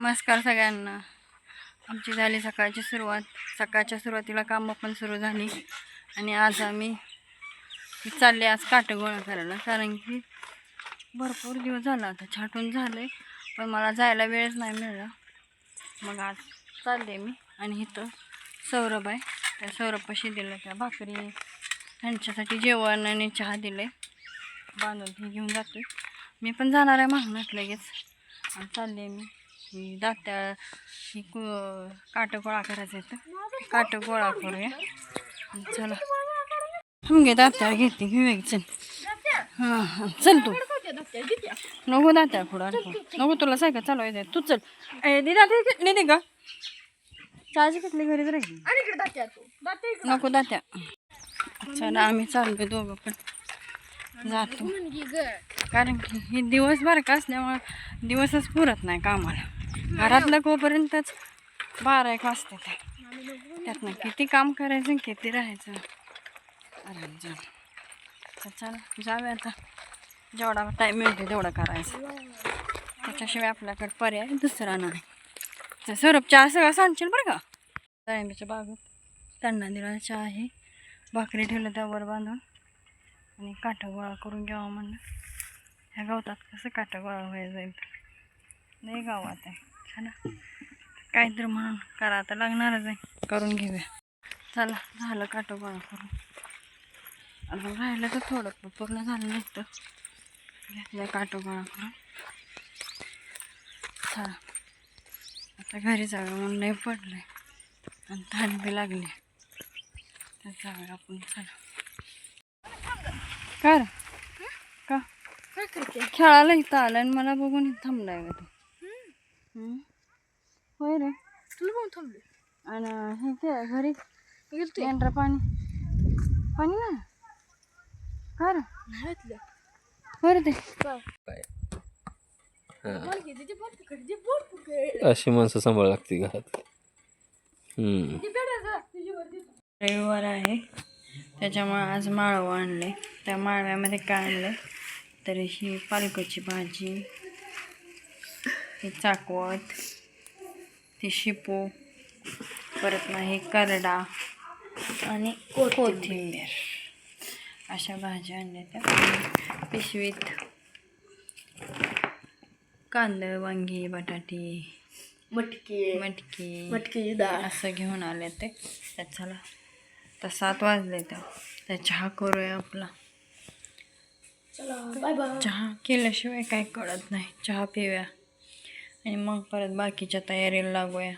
नमस्कार सगळ्यांना. आमची झाली सकाळची सुरुवात. सकाळच्या सुरुवातीला कामं पण सुरू झाली. आणि आज आम्ही चालले आज काटं गोळा करायला. कारण की भरपूर दिवस झाला आता. छाटून झाले पण मला जायला वेळच नाही मिळाला. मग आज चालले मी. आणि इथं सौरभ आहे. त्या सौरभपाशी दिलं त्या भाकरी. त्यांच्यासाठी जेवण आणि चहा दिले बांधून ती घेऊन जाते मी पण जाणार आहे मागण्यात लगेच. आणि चालले मी. दात्या ही काटं गोळा करायचं आहे काटं गोळा करूया. चला. घे दात्या घेते घेऊया की, चल. हां चल तू. नको दात्या पुढं. नको तुला सायकल चालवायचं आहे. तू चल. ए दे दात्या घेतली दे का चहाची घेतली घरीच राहिली. नको दात्या. चला आम्ही चाललो दोघं पण. जातो. कारण की हे दिवसभर का असल्यामुळं दिवसच पुरत नाही कामाला. घरातलं कोपर्यंतच बारा एक वाजते त्यातनं किती काम करायचं किती राहायचं? अरे जा. तर चला जाऊया आता. जेवढा टाईम मिळते तेवढं करायचं. त्याच्याशिवाय आपल्याकडे पर्याय दुसरा नाही. तर सौरभ चहा सगळं सांगशील बरं का? डाळिंबीच्या बागेत त्यांना दिला चहा आहे. भाकरी ठेवलं त्यावर बांधून आणि काटा गोळा करून घ्यावा म्हणलं. ह्या गवतात कसं काटा गोळा व्हायला जाईल? नाही गावात आहे चला. काय तर म्हणून करा आता लागणारच आहे. करून घेऊया. चला झालं काटा गोळा करून. अजून राहिलं तर थोडं पण पूर्ण झालं नाही तर. घेतलं काटा गोळा करून. चला. आता घरी जाऊया म्हणून नाही पडलंय. आणि तहान बी लागली. तर जाऊया आपण चला. कर. का? खेळायला इथं आलं आणि मला बघून थांबलाय का तू? होय रे. तुला पण थांबले आणि हे काय घरी पाणी. पाणी ना कर नाही घातलं. होय रे ते. अशी माणसं सांभाळ लागते घरात. रविवार आहे. त्याच्यामुळे आज माळवं आणले त्या माळव्यामध्ये काय आणलं तर ही पालकाची भाजी ही चाकवत. ती शिपू. परत ना हे करडा. आणि कोथिंबीर. अशा भाज्या आणल्या त्या. पिशवीत कांदा वांगी बटाटी मटकी मटकी मटकीची डाळ. असं घेऊन आले ते. तर चला. तर सात वाजले तर चहा करूया आपला. चला बाय बाय चहा केल्याशिवाय काय कळत नाही. चहा पिऊया. आणि मग परत बाकीच्या तयारीला लागूया.